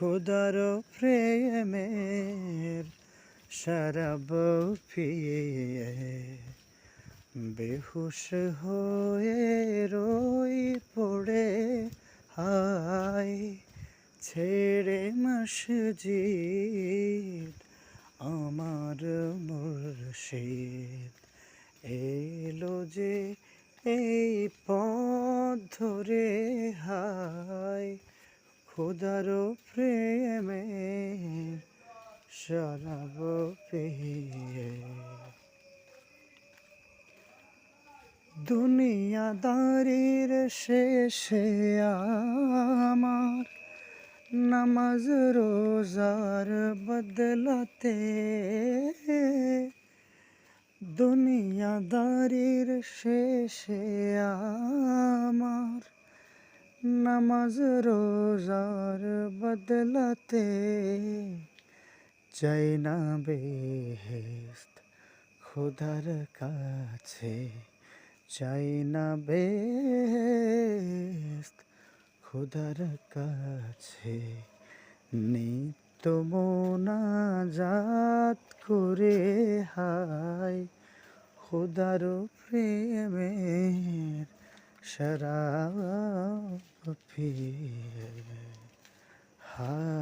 খোদার প্রেমের শরাব পিয়ে বেহুশ হয়ে রই পড়ে হায়। ছেড়ে মসজিদ, আমার মুর্শিদ। এলো যে এই পথ ধরে হায়। খোদার প্রেমে শরাব পিয়ে। দুনিয়াদারির শেষে আমার নামাজ রোজার বদলাতে দুনিয়াদারির শেষে আমার নামাজ রোজার বদলাতে চাই না বেহেস্ত খোদার কাছে চাই না বেহেস্ত খোদার কাছে নিত্য মোনাজাত করে হায় খোদার शराब पिए हाँ